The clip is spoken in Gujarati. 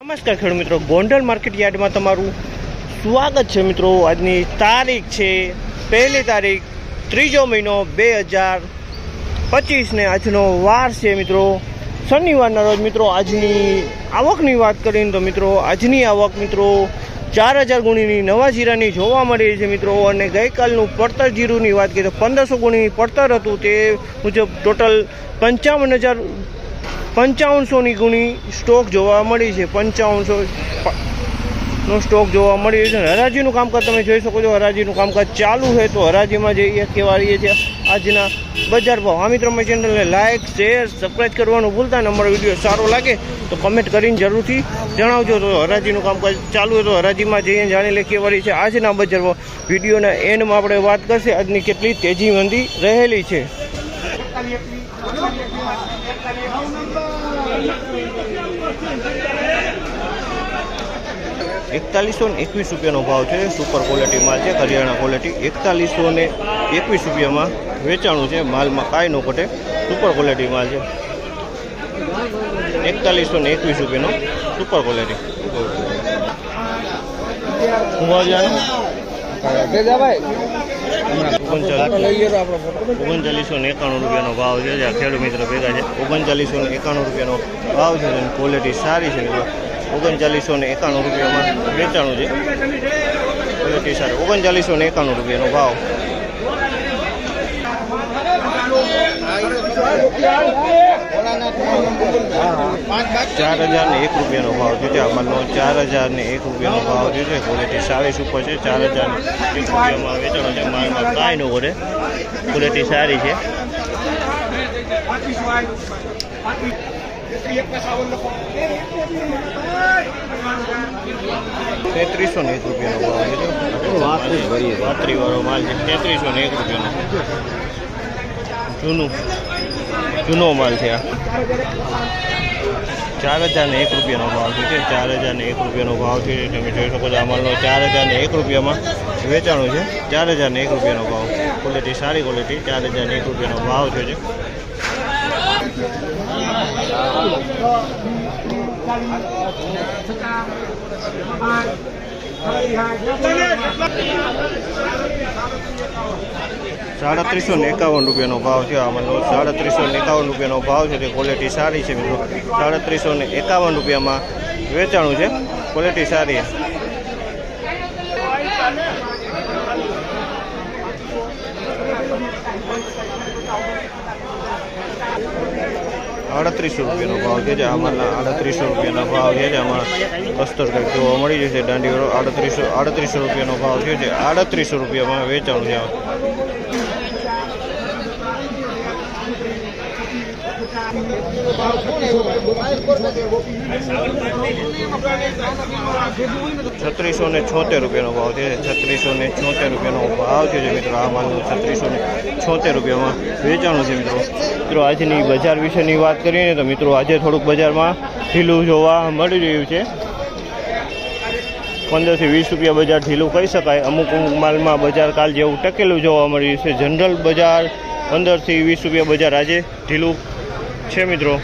નમસ્કાર ખેડૂત મિત્રો. ગોંડલ માર્કેટ યાર્ડમાં તમારું સ્વાગત છે મિત્રો. આજની તારીખ છે પહેલી તારીખ, ત્રીજો મહિનો બે હજાર પચીસને આજનો વાર છે મિત્રો. શનિવારના રોજ મિત્રો આજની આવકની વાત કરીને તો મિત્રો આજની આવક મિત્રો ચાર હજાર ગુણીની નવા જીરાની જોવા મળી છે મિત્રો. અને ગઈકાલનું પડતર જીરુની વાત કરીએ તો પંદરસો ગુણીની પડતર હતું તે મુજબ ટોટલ પંચાવન હજાર પંચાવનસોની ગુણી સ્ટોક જોવા મળી છે. પંચાવનસો નો સ્ટોક જોવા મળી રહ્યો છે. હરાજીનું કામકાજ તમે જોઈ શકો છો. હરાજીનું કામકાજ ચાલુ છે. તો હરાજીમાં જઈએ કહેવા રહીએ છીએ આજના બજાર ભાવ. આ મિત્રો, મારી ચેનલને લાઇક શેર સબસ્ક્રાઈબ કરવાનું ભૂલતા ને. અમારો વીડિયો સારો લાગે તો કમેન્ટ કરીને જરૂરથી જણાવજો. તો હરાજીનું કામકાજ ચાલુ હોય તો હરાજીમાં જઈને જાણી લે કેવા છે, આજના બજાર ભાવ. વિડીયોના એન્ડમાં આપણે વાત કરશે. આજની કેટલી તેજી મંદી રહેલી છે. એકતાલીસો ને એકવીસ રૂપિયાનો ભાવ છે. સુપર ક્વોલિટી માલ છે. કરિયાણા ક્વોલિટી એકતાલીસો ને એકવીસ રૂપિયામાં વેચાણું છે. માલમાં કાંઈ ન ઘટે. સુપર ક્વોલિટી માલ છે. એકતાલીસો ને એકવીસ રૂપિયાનો સુપર ક્વોલિટી હું વાગ્યાનો ઓગણચાલીસો ને એકાણું રૂપિયાનો ભાવ છે. જ્યાં ખેડૂત મિત્ર ભેગા છે. ઓગણચાલીસો ને એકાણું રૂપિયાનો ભાવ છે અને ક્વોલિટી સારી છે. ઓગણચાલીસો ને એકાણું રૂપિયામાં વેચાણું છે. ક્વોલિટી સારી. ઓગણચાલીસો ને એકાણું રૂપિયાનો ભાવ. ચાર હજાર ને એક રૂપિયાનો ભાવ છે. ત્યાં માલનો ચાર હજાર ને એક રૂપિયાનો ભાવ થયો છે. ક્વોલિટી સારી સુપર છે. ચાર હજાર એક રૂપિયામાં વેચાણો છે. માલમાં કાંઈ ન કરે ક્વોલિટી સારી છે. તેત્રીસો ને એક રૂપિયાનો ભાવ છે. વાતરી વાળો માલ છે. તેત્રીસો ને એક રૂપિયાનો. જૂનું. જૂનો માલ છે આ. ચાર હજાર ને એક રૂપિયાનો ભાવ છે ચાર હજાર ને એક રૂપિયાનો ભાવ છે. તમે જોઈ શકો આ માલનો ચાર હજાર ને એક રૂપિયામાં વેચાણું છે. ચાર હજાર ને એક રૂપિયાનો ભાવ. ક્વોલિટી સારી ક્વોલિટી ચાર હજાર ને એક રૂપિયાનો ભાવ છે જે. સાડત્રીસો ને એકાવન રૂપિયાનો ભાવ છે આમાંનો સાડત્રીસો ને એકાવન રૂપિયાનો ભાવ છે, તે ક્વોલિટી સારી છે મિત્રો. સાડત્રીસો ને એકાવન રૂપિયામાં વેચાણું છે. ક્વોલિટી સારી આડત્રીસો રૂપિયાનો ભાવ છે, જે આમાંના આડત્રીસો રૂપિયાનો ભાવ છે, જે આમાં બસ્તર કંઈક જોવા મળી જશે દાંડીવાળો. આડત્રીસો આડત્રીસો રૂપિયાનો ભાવ છે, જે આડત્રીસો રૂપિયામાં વેચાણું છે છત્રીસો ને છોતેર રૂપિયાનો ભાવ છે. છત્રીસો ને છોતેર રૂપિયાનો ભાવ છે મિત્રો. આ માલનું છત્રીસો ને છોતેર રૂપિયામાં વેચાણું છે મિત્રો. મિત્રો, આજની બજાર વિશેની વાત કરીએ તો મિત્રો, આજે થોડુંક બજારમાં ઢીલું જોવા મળી રહ્યું છે. પંદરથી વીસ રૂપિયા બજાર ઢીલું કહી શકાય. અમુક અમુક માલમાં બજાર કાલ જેવું ટકેલું જોવા મળી રહ્યું છે. જનરલ બજાર પંદરથી વીસ રૂપિયા બજાર આજે ઢીલું છે મિત્રો